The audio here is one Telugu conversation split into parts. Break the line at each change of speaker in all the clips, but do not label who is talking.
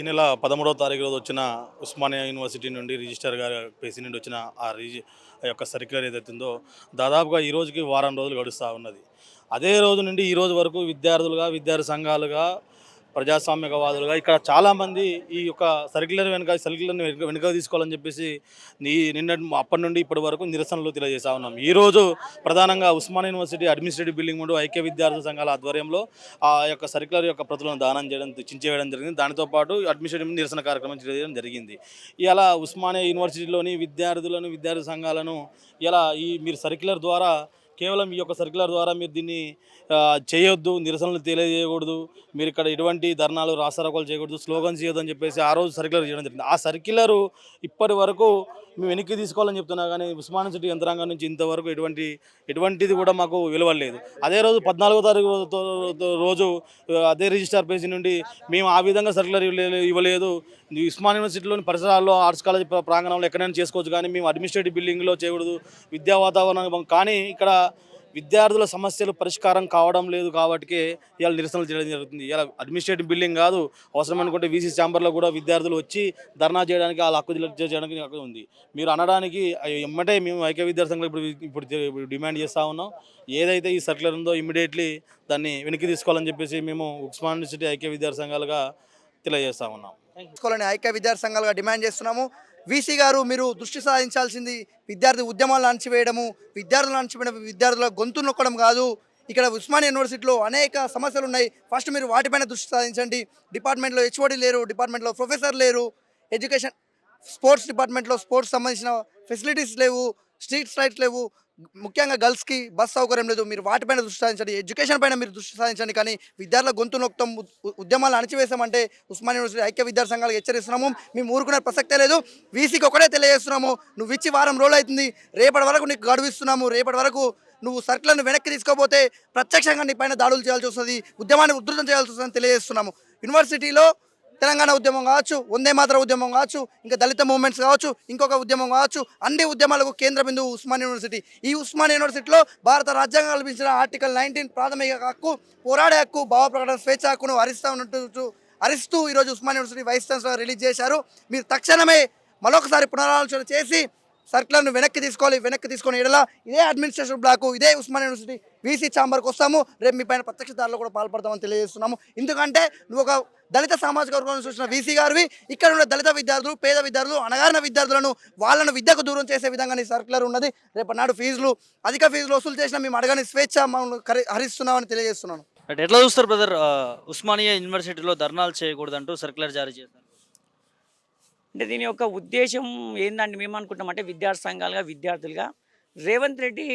ఈ నెల పదమూడవ తారీఖు రోజు వచ్చిన ఉస్మానియా యూనివర్సిటీ నుండి రిజిస్టర్ గారి ప్రెసిడెంట్ నుండి వచ్చిన ఆ రిజి ఆ యొక్క సర్క్యులర్ ఏదైతుందో దాదాపుగా ఈ రోజుకి వారం రోజులు గడుస్తూ ఉన్నది. అదే రోజు నుండి ఈ రోజు వరకు విద్యార్థులుగా విద్యార్థి సంఘాలుగా ప్రజాస్వామ్యవాదులుగా ఇక్కడ చాలామంది ఈ యొక్క సర్క్యులర్ వెనుక సర్క్యులర్ని వెనుక వెనుక తీసుకోవాలని చెప్పేసి నీ నిన్న అప్పటి నుండి ఇప్పటి వరకు నిరసనలు తెలియజేస్తా ఉన్నాం. ఈరోజు ప్రధానంగా ఉస్మాన్ యూనివర్సిటీ అడ్మినిస్ట్రేటివ్ బిల్డింగ్ ముందు ఐక్య విద్యార్థి సంఘాల ఆధ్వర్యంలో ఆ యొక్క సర్క్యులర్ యొక్క ప్రతులను దానం చేయడం చించేయడం జరిగింది. దానితో పాటు అడ్మినిస్ట్రేటివ్ నిరసన కార్యక్రమం చేయడం జరిగింది. ఇలా ఉస్మానియా యూనివర్సిటీలోని విద్యార్థులను విద్యార్థి సంఘాలను ఇలా ఈ మీరు సర్క్యులర్ ద్వారా కేవలం ఈ యొక్క సర్క్యులర్ ద్వారా మీరు దీన్ని చేయొద్దు నిరసనలు తెలియజేయకూడదు. మీరు ఇక్కడ ఎటువంటి ధర్నాలు రాస్తారోకలు చేయకూడదు స్లోగన్స్ చేయొద్దు అని చెప్పేసి ఆ రోజు సర్క్యులర్ చేయడం జరిగింది. ఆ సర్క్యులర్ ఇప్పటి వరకు మేము వెనక్కి తీసుకోవాలని చెప్తున్నా కానీ ఉస్మాన్ సిటీ యంత్రాంగం నుంచి ఇంతవరకు ఎటువంటి ఎటువంటిది కూడా మాకు విలువలేదు. అదే రోజు పద్నాలుగో తారీఖు రోజు అదే రిజిస్టార్ పేజీ నుండి మేము ఆ విధంగా సర్క్యులర్ ఇవ్వలేదు. ఉస్మాన్ యూనివర్సిటీలోని పరిసరాల్లో ఆర్ట్స్ కాలేజ్ ప్రాంగణంలో ఎక్కడైనా చేసుకోవచ్చు కానీ మేము అడ్మినిస్ట్రేటివ్ బిల్డింగ్లో చేయకూడదు. విద్యా వాతావరణం కానీ ఇక్కడ విద్యార్థుల సమస్యలు పరిష్కారం కావడం లేదు కాబట్టి ఇవాళ నిరసనలు చేయడం జరుగుతుంది. ఇలా అడ్మినిస్ట్రేటివ్ బిల్డింగ్ కాదు అవసరం అనుకుంటే వీసీ ఛాంబర్లో కూడా విద్యార్థులు వచ్చి ధర్నా చేయడానికి వాళ్ళ హక్కు చేయడానికి హక్కు ఉంది. మీరు అనడానికి ఇమ్మటే ఎమ్మటే మేము ఐక్య విద్యార్థులు ఇప్పుడు ఇప్పుడు డిమాండ్ చేస్తూ ఉన్నాం. ఏదైతే ఈ సర్క్యులర్ ఉందో ఇమ్మీడియట్లీ దాన్ని వెనక్కి తీసుకోవాలని చెప్పేసి మేము ఉస్మాన్ యూనివర్సిటీ ఐక్య విద్యార్థి సంఘాలుగా తెలియజేస్తా ఉన్నాం.
తీసుకోవాలని ఐక్య విద్యార్థి సంఘాలుగా డిమాండ్ చేస్తున్నాము. వీసీ గారు మీరు దృష్టి సాధించాల్సింది విద్యార్థి ఉద్యమాలను అణచివేయడము విద్యార్థులను అణచివేయడం విద్యార్థుల గొంతు నొక్కడం కాదు. ఇక్కడ ఉస్మాన్ యూనివర్సిటీలో అనేక సమస్యలు ఉన్నాయి ఫస్ట్ మీరు వాటిపైన దృష్టి సాధించండి. డిపార్ట్మెంట్లో హెచ్ఓడి లేరు డిపార్ట్మెంట్లో ప్రొఫెసర్ లేరు ఎడ్యుకేషన్ స్పోర్ట్స్ డిపార్ట్మెంట్లో స్పోర్ట్స్ సంబంధించిన ఫెసిలిటీస్ లేవు స్ట్రీట్ లైట్స్ లేవు. ముఖ్యంగా గర్ల్స్కి బస్ సౌకర్యం లేదు. మీరు వాటిపైన దృష్టి సాధించండి. ఎడ్యుకేషన్ పైన మీరు దృష్టి సాధించండి. కానీ విద్యార్థుల గొంతు నొక్తం ఉద్యమాలు అణచివేసామంటే ఉస్మాన్ యూనివర్సిటీ ఐక్య విద్యార్థి సంఘాలకు హెచ్చరిస్తున్నాము. మేము ఊరుకునే ప్రసక్తే లేదు. వీసీకి ఒకటే తెలియజేస్తున్నాము. నువ్వు ఇచ్చి వారం రోజులు అవుతుంది. రేపటి వరకు నీకు గడువిస్తున్నాము. రేపటి వరకు నువ్వు సర్కులను వెనక్కి తీసుకోపోతే ప్రత్యక్షంగా నీ పైన దాడులు చేయాల్సి వస్తుంది. ఉద్యమాన్ని ఉధృతం చేయాల్సి వస్తుందని తెలియజేస్తున్నాము. యూనివర్సిటీలో తెలంగాణ ఉద్యమం కావచ్చు వందే మాత్ర ఉద్యమం కావచ్చు ఇంకా దళిత మూవ్మెంట్స్ కావచ్చు ఇంకొక ఉద్యమం కావచ్చు అన్ని ఉద్యమాలకు కేంద్ర బిందువు ఉస్మాన్ యూనివర్సిటీ. ఈ ఉస్మాన్ యూనివర్సిటీలో భారత రాజ్యాంగం కల్పించిన ఆర్టికల్ నైన్టీన్ ప్రాథమిక హక్కు పోరాడే హక్కు భావ ప్రకటన స్వేచ్ఛ హక్కును హరిస్తా ఉన్నట్టు హరిస్తూ ఈరోజు Osman university vice chancellor release చేశారు. మీరు తక్షణమే మరొకసారి పునరాలోచన చేసి సర్కులర్ను వెనక్కి తీసుకోవాలి వెనక్కి తీసుకొని ఎడల ఇదే అడ్మినిస్ట్రేషన్ బ్లాక్ ఇదే ఉస్మాన్ యూనివర్సిటీ వీసీ ఛాంబర్కి వస్తాము. రేపు మీ పైన ప్రత్యక్ష దారిలో కూడా పాల్పడతామని తెలియజేస్తున్నాము. ఎందుకంటే నువ్వు ఒక దళిత సామాజిక వర్గాన్ని చూసిన వీసీ గారివి ఇక్కడ ఉన్న దళిత విద్యార్థులు పేద విద్యార్థులు అణగారిన విద్యార్థులను వాళ్ళను విద్యకు దూరం చేసే విధంగా నీ సర్కులర్ ఉన్నది. రేపు నాడు ఫీజులు అధిక ఫీజులు వసూలు చేసినా మేము అడగని స్వేచ్ఛ మనం హరిస్తున్నామని తెలియజేస్తున్నాను.
అంటే ఎట్లా చూస్తారు బ్రదర్ ఉస్మానియా యూనివర్సిటీలో ధర్నాలు చేయకూడదంటూ సర్కులర్ జారీ చేస్తారు
అంటే దీని యొక్క ఉద్దేశం ఏంటంటే మేము అనుకుంటామంటే విద్యార్థి సంఘాలుగా విద్యార్థులుగా. రేవంత్ రెడ్డి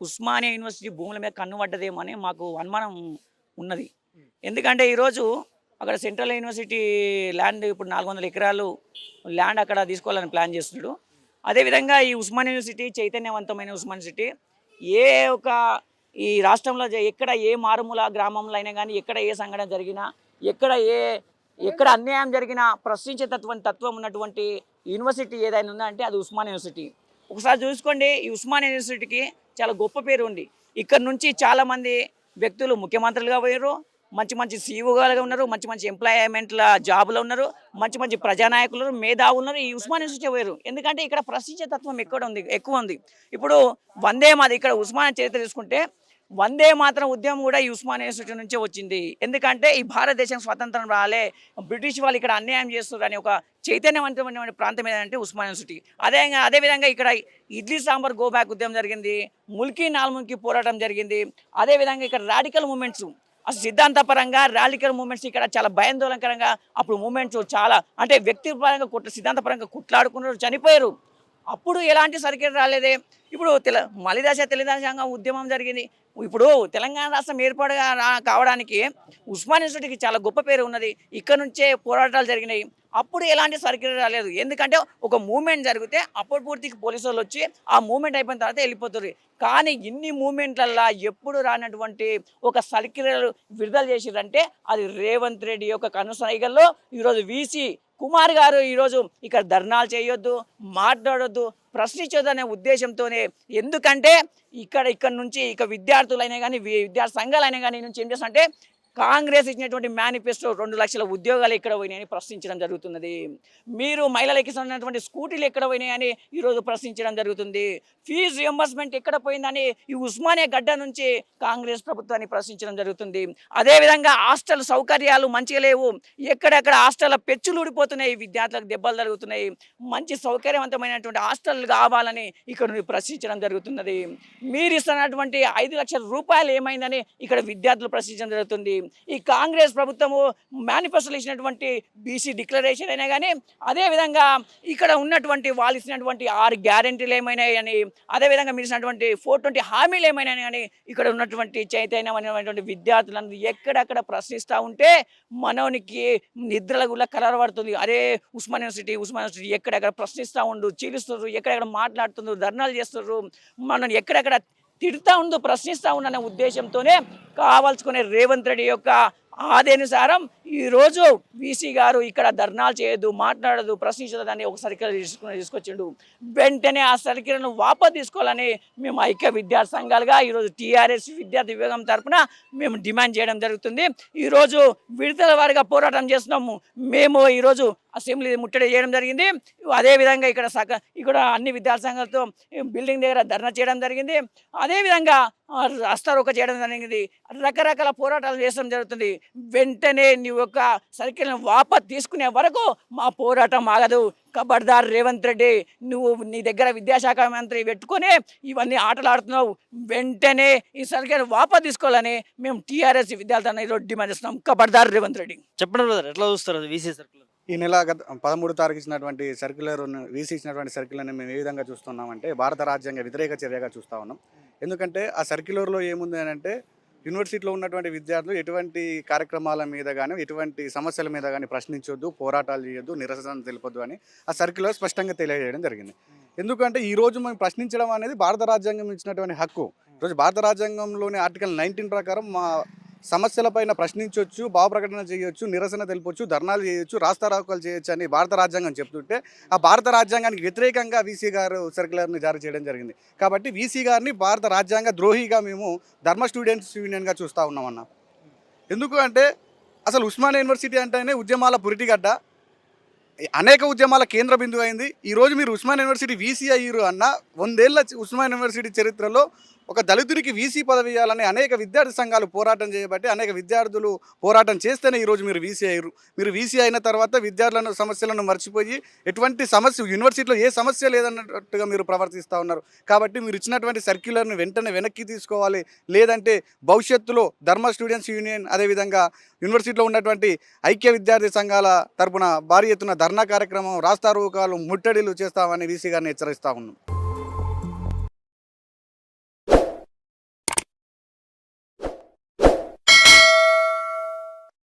ఉస్మానియా యూనివర్సిటీ భూముల మీద కన్ను మాకు అనుమానం ఉన్నది. ఎందుకంటే ఈరోజు అక్కడ సెంట్రల్ యూనివర్సిటీ ల్యాండ్ ఇప్పుడు నాలుగు వందల ఎకరాలు ల్యాండ్ అక్కడ తీసుకోవాలని ప్లాన్ చేస్తున్నాడు. అదేవిధంగా ఈ ఉస్మాన్ యూనివర్సిటీ చైతన్యవంతమైన ఉస్మాన్ యూనివర్సిటీ ఏ ఒక ఈ రాష్ట్రంలో ఎక్కడ ఏ మారుమూల గ్రామంలో అయినా కానీ ఎక్కడ ఏ సంఘటన జరిగినా ఎక్కడ ఏ ఎక్కడ అన్యాయం జరిగినా ప్రశ్నించేటటువంటి తత్వం ఉన్నటువంటి యూనివర్సిటీ ఏదైనా ఉందా అంటే అది ఉస్మాన్ యూనివర్సిటీ. ఒకసారి చూసుకోండి ఈ ఉస్మాన్ యూనివర్సిటీకి చాలా గొప్ప పేరు ఉంది. ఇక్కడ నుంచి చాలామంది వ్యక్తులు ముఖ్యమంత్రులుగా పోయారు మంచి మంచి సీఈఓలుగా ఉన్నారు మంచి మంచి ఎంప్లాయ్మెంట్ల జాబులో ఉన్నారు మంచి మంచి ప్రజానాయకులు మేధావులు ఉన్నారు ఈ ఉస్మాన్ యూనివర్సిటీ పోయారు ఎందుకంటే ఇక్కడ ప్రశ్నించే తత్వం ఎక్కువ ఉంది ఎక్కువ ఉంది. ఇప్పుడు వందే మాది ఇక్కడ ఉస్మాన్ చరిత్ర తీసుకుంటే వందే మాత్రం ఉద్యమం కూడా ఈ ఉస్మాన్ యూనివర్సిటీ నుంచే వచ్చింది. ఎందుకంటే ఈ భారతదేశం స్వతంత్రం రాలే బ్రిటిష్ వాళ్ళు ఇక్కడ అన్యాయం చేస్తున్నారు అని ఒక చైతన్యవంతమైన ప్రాంతం ఏదంటే ఉస్మాన్ యూనివర్సిటీ అదే అదేవిధంగా ఇక్కడ ఇడ్లీ సాంబార్ గో బ్యాక్ ఉద్యమం జరిగింది ముల్కీ నాల్ముల్కి పోరాటం జరిగింది. అదేవిధంగా ఇక్కడ రాడికల్ మూమెంట్స్ అసలు సిద్ధాంతపరంగా రాలికల్ మూమెంట్స్ ఇక్కడ చాలా భయాందోళనకరంగా అప్పుడు మూమెంట్స్ చాలా అంటే వ్యక్తిపరంగా కుట్ర సిద్ధాంతపరంగా కుట్లాడుకున్నారు చనిపోయారు. అప్పుడు ఎలాంటి సర్కిల్ రాలేదే. ఇప్పుడు తెల మలిదశ తెలంగాణ ఉద్యమం జరిగింది. ఇప్పుడు తెలంగాణ రాష్ట్రం ఏర్పాటుగా రా కావడానికి ఉస్మాన్ యూనివర్సిటీకి చాలా గొప్ప పేరు ఉన్నది. ఇక్కడ నుంచే పోరాటాలు జరిగినాయి. అప్పుడు ఎలాంటి సర్క్యులర్ రాలేదు. ఎందుకంటే ఒక మూమెంట్ జరిగితే అప్పుడు పూర్తికి పోలీసు వాళ్ళు వచ్చి ఆ మూమెంట్ అయిపోయిన తర్వాత వెళ్ళిపోతుంది కానీ ఇన్ని మూమెంట్లల్లో ఎప్పుడు రానటువంటి ఒక సర్క్యులర్ విడుదల చేసిరంటే అది రేవంత్ రెడ్డి యొక్క కనుసైగల్లో ఈరోజు వీసీ కుమార్ గారు ఈరోజు ఇక్కడ ధర్నాలు చేయొద్దు మాట్లాడొద్దు ప్రశ్నించొద్దు అనే ఉద్దేశంతోనే. ఎందుకంటే ఇక్కడ ఇక్కడ నుంచి ఇక విద్యార్థులైనా కానీ విద్యార్థి సంఘాలైనా కానీ నుంచి ఏం చేస్తారంటే కాంగ్రెస్ ఇచ్చినటువంటి మేనిఫెస్టో రెండు లక్షల ఉద్యోగాలు ఎక్కడ పోయినాయని ప్రశ్నించడం జరుగుతున్నది. మీరు మహిళలకి సంబంధించినటువంటి స్కూటీలు ఎక్కడ పోయినాయని ఈరోజు ప్రశ్నించడం జరుగుతుంది. ఫీజు రియంబర్స్మెంట్ ఎక్కడ పోయిందని ఈ ఉస్మానియా గడ్డ నుంచి కాంగ్రెస్ ప్రభుత్వాన్ని ప్రశ్నించడం జరుగుతుంది. అదేవిధంగా హాస్టల్ సౌకర్యాలు మంచిగా లేవు. ఎక్కడెక్కడ హాస్టల్ పెచ్చులు ఊడిపోతున్నాయి. విద్యార్థులకు దెబ్బలు జరుగుతున్నాయి మంచి సౌకర్యవంతమైనటువంటి హాస్టల్ కావాలని ఇక్కడ నుండి ప్రశ్నించడం జరుగుతున్నది. మీరు ఇస్తున్నటువంటి ఐదు లక్షల రూపాయలు ఏమైందని ఇక్కడ విద్యార్థులు ప్రశ్నించడం జరుగుతుంది. ఈ కాంగ్రెస్ ప్రభుత్వము మేనిఫెస్టోలు ఇచ్చినటువంటి బీసీ డిక్లరేషన్ అయినా కానీ అదేవిధంగా ఇక్కడ ఉన్నటువంటి వాళ్ళు ఇచ్చినటువంటి ఆరు గ్యారెంటీలు ఏమైనాయని అదేవిధంగా మీరు ఇచ్చినటువంటి ఫోర్ ట్వంటీ హామీలు ఏమైనా కానీ ఇక్కడ ఉన్నటువంటి చైతన్యం అనేటువంటి విద్యార్థులను ఎక్కడక్కడ ప్రశ్నిస్తూ ఉంటే మనోనికి నిద్రల కూడా కలరబడుతుంది. అరే ఉస్మాన్ యూనివర్సిటీ ఉస్మాన్ యూనివర్సిటీ ఎక్కడెక్కడ ప్రశ్నిస్తూ ఉండు చీలుస్తున్నారు ఎక్కడెక్కడ మాట్లాడుతున్నారు ధర్నాలు చేస్తున్నారు మనల్ని ఎక్కడెక్కడ తిడతా ఉందో ప్రశ్నిస్తూ ఉందనే ఉద్దేశంతోనే కావాల్సుకునే రేవంత్ రెడ్డి యొక్క ఆదేనుసారం ఈరోజు వీసీ గారు ఇక్కడ ధర్నాలు చేయదు మాట్లాడదు ప్రశ్నించదని ఒక సర్కిల్ తీసుకుని తీసుకొచ్చిండు. వెంటనే ఆ సర్కిల్ను వాపస్ తీసుకోవాలని మేము ఐక్య విద్యార్థి సంఘాలుగా ఈరోజు టీఆర్ఎస్ విద్యార్థి విభాగం తరపున మేము డిమాండ్ చేయడం జరుగుతుంది. ఈరోజు విడుదల వారిగా పోరాటం చేస్తున్నాము. మేము ఈరోజు అసెంబ్లీ ముట్టడి చేయడం జరిగింది. అదేవిధంగా ఇక్కడ సక ఇక్కడ అన్ని విద్యార్థి సంఘాలతో బిల్డింగ్ దగ్గర ధర్నా చేయడం జరిగింది. అదేవిధంగా రాస్తా రాస్తారోక చేయడం జరిగింది. రకరకాల పోరాటాలు చేయడం జరుగుతుంది. వెంటనే నీ యొక్క సర్కిల్ని వాపస్ తీసుకునే వరకు మా పోరాటం ఆగదు. కబడ్దార్ రేవంత్ రెడ్డి నువ్వు నీ దగ్గర విద్యాశాఖ మంత్రి పెట్టుకొని ఇవన్నీ ఆటలు ఆడుతున్నావు వెంటనే ఈ సర్కిల్ వాపస్ తీసుకోవాలని మేము టీఆర్ఎస్ విద్యార్థులను డిమాండ్ చేస్తున్నాం. కబడ్దార్ రేవంత్ రెడ్డి.
చెప్పండి బ్రదర్ ఎట్లా చూస్తారు వీసీ సర్కిల్?
ఈ నెల గత పదమూడు తారీఖు ఇచ్చినటువంటి సర్క్యులర్ వీసీ ఇచ్చినటువంటి సర్క్యులర్ని మేము ఏ విధంగా చూస్తున్నామంటే భారత రాజ్యాంగ వ్యతిరేక చర్యగా చూస్తూ ఉన్నాం. ఎందుకంటే ఆ సర్క్యులర్లో ఏముంది అని అంటే యూనివర్సిటీలో ఉన్నటువంటి విద్యార్థులు ఎటువంటి కార్యక్రమాల మీద కానీ ఎటువంటి సమస్యల మీద కానీ ప్రశ్నించొద్దు పోరాటాలు చేయొద్దు నిరసన తెలిపొద్దు అని ఆ సర్క్యులర్ స్పష్టంగా తెలియజేయడం జరిగింది. ఎందుకంటే ఈ రోజు మేము ప్రశ్నించడం అనేది భారత రాజ్యాంగం ఇచ్చినటువంటి హక్కు. ఈరోజు భారత రాజ్యాంగంలోని ఆర్టికల్ నైన్టీన్ ప్రకారం మా సమస్యలపైన ప్రశ్నించవచ్చు భావ ప్రకటన చేయొచ్చు నిరసన తెలుపొచ్చు ధర్నాలు చేయొచ్చు రాస్తారోకాలు చేయొచ్చు అని భారత రాజ్యాంగం చెప్తుంటే ఆ భారత రాజ్యాంగానికి వ్యతిరేకంగా వీసీ గారు సర్క్యులర్ని జారీ చేయడం జరిగింది. కాబట్టి వీసీ గారిని భారత రాజ్యాంగ ద్రోహిగా మేము ధర్మ స్టూడెంట్స్ యూనియన్గా చూస్తూ ఉన్నామన్నా ఎందుకు అంటే అసలు ఉస్మానియా యూనివర్సిటీ అంటేనే ఉద్యమాల పురిటిగడ్డ. అనేక ఉద్యమాల కేంద్ర బిందువు అయింది. ఈరోజు మీరు ఉస్మాన్ యూనివర్సిటీ వీసీ అయ్యారు అన్న వందేళ్ళ ఉస్మాన్ యూనివర్సిటీ చరిత్రలో ఒక దళితుడికి వీసీ పదవి ఇవ్వాలని అనేక విద్యార్థి సంఘాలు పోరాటం చేయబట్టి అనేక విద్యార్థులు పోరాటం చేస్తేనే ఈరోజు మీరు వీసీ అయ్యారు. మీరు వీసీ అయిన తర్వాత విద్యార్థులను సమస్యలను మర్చిపోయి ఎటువంటి సమస్య యూనివర్సిటీలో ఏ సమస్య లేదన్నట్టుగా మీరు ప్రవర్తిస్తూ ఉన్నారు. కాబట్టి మీరు ఇచ్చినటువంటి సర్క్యులర్ని వెంటనే వెనక్కి తీసుకోవాలి. లేదంటే భవిష్యత్తులో ధర్మ స్టూడెంట్స్ యూనియన్ అదేవిధంగా యూనివర్సిటీలో ఉన్నటువంటి ఐక్య విద్యార్థి సంఘాల తరపున భారీ ఎత్తున ధర్నా కార్యక్రమం రాస్తారోకాలు ముట్టడిలు చేస్తామని వీసీ గారిని హెచ్చరిస్తా ఉన్నాం.